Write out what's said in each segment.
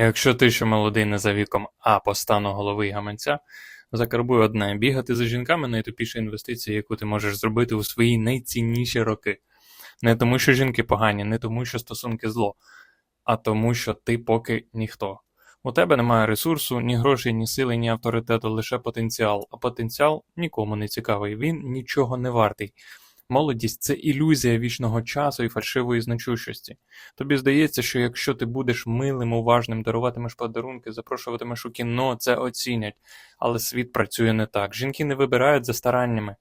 Якщо ти ще молодий не за віком, а по стану голови гаманця, закарбуй одне бігати за жінками найтупіша інвестиція, яку ти можеш зробити у свої найцінніші роки. Не тому, що жінки погані, не тому, що стосунки зло, а тому, що ти поки ніхто. У тебе немає ресурсу, ні грошей, ні сили, ні авторитету, лише потенціал. А потенціал нікому не цікавий, він нічого не вартий. Молодість це ілюзія вічного часу і фальшивої значущості. Тобі здається, що якщо ти будеш милим, уважним, даруватимеш подарунки, запрошуватимеш у кіно, це оцінять. Але світ працює не так. Жінки не вибирають за стараннями,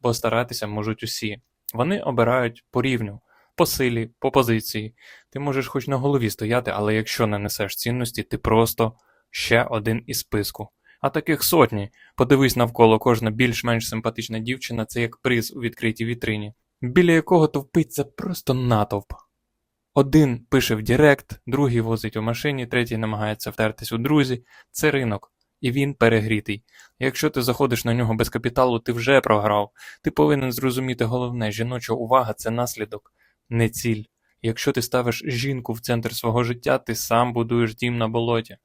бо старатися можуть усі. Вони обирають по рівню, по силі, по позиції. Ти можеш хоч на голові стояти, але якщо не несеш цінності, ти просто ще один із списку. А таких сотні. Подивись навколо кожна більш-менш симпатична дівчина це як приз у відкритій вітрині, біля якого товпиться просто натовп. Один пише в Директ, другий возить у машині, третій намагається втертись у друзі. Це ринок, і він перегрітий. Якщо ти заходиш на нього без капіталу, ти вже програв. Ти повинен зрозуміти головне: жіноча увага це наслідок, не ціль. Якщо ти ставиш жінку в центр свого життя, ти сам будуєш дім на болоті.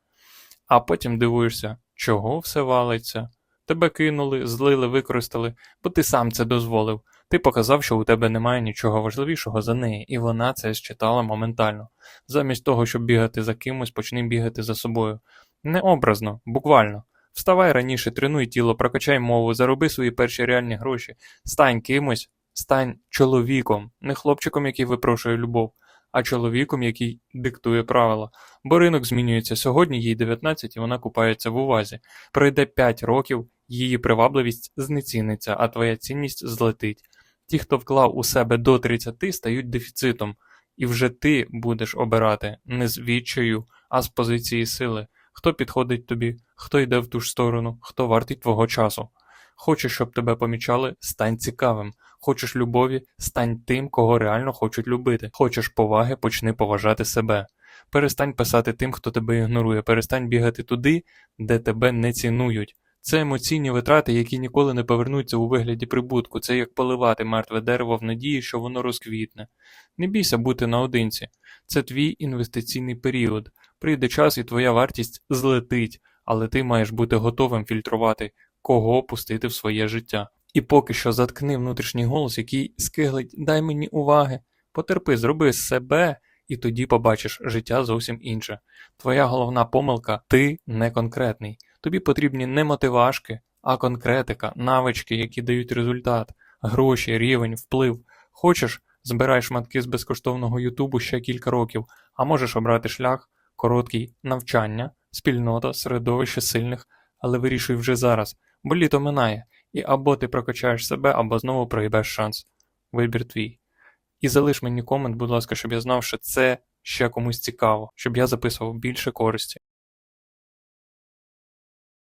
А потім дивуєшся, чого все валиться. Тебе кинули, злили, використали, бо ти сам це дозволив. Ти показав, що у тебе немає нічого важливішого за неї, і вона це считала моментально. Замість того, щоб бігати за кимось, почни бігати за собою. Не образно, буквально. Вставай раніше, тренуй тіло, прокачай мову, зароби свої перші реальні гроші, стань кимось, стань чоловіком, не хлопчиком, який випрошує любов, а чоловіком, який диктує правила. Бо ринок змінюється. Сьогодні їй 19 і вона купається в увазі. Пройде 5 років, її привабливість знеціниться, а твоя цінність злетить. Ті, хто вклав у себе до 30, стають дефіцитом, і вже ти будеш обирати не з відчаю, а з позиції сили. Хто підходить тобі, хто йде в ту ж сторону, хто вартий твого часу. Хочеш, щоб тебе помічали, стань цікавим. Хочеш любові, стань тим, кого реально хочуть любити. Хочеш поваги, почни поважати себе. Перестань писати тим, хто тебе ігнорує, перестань бігати туди, де тебе не цінують. Це емоційні витрати, які ніколи не повернуться у вигляді прибутку. Це як поливати мертве дерево в надії, що воно розквітне. Не бійся бути наодинці. Це твій інвестиційний період. Прийде час і твоя вартість злетить, але ти маєш бути готовим фільтрувати, кого пустити в своє життя. І поки що заткни внутрішній голос, який скиглить дай мені уваги, потерпи, зроби себе, і тоді побачиш життя зовсім інше. Твоя головна помилка ти не конкретний. Тобі потрібні не мотивашки, а конкретика, навички, які дають результат, гроші, рівень, вплив. Хочеш, збирай шматки з безкоштовного Ютубу ще кілька років, а можеш обрати шлях, короткий навчання, спільнота, середовище сильних, але вирішуй вже зараз, бо літо минає, і або ти прокачаєш себе, або знову проїбеш шанс. Вибір твій. І залиш мені комент, будь ласка, щоб я знав, що це ще комусь цікаво, щоб я записував більше користі.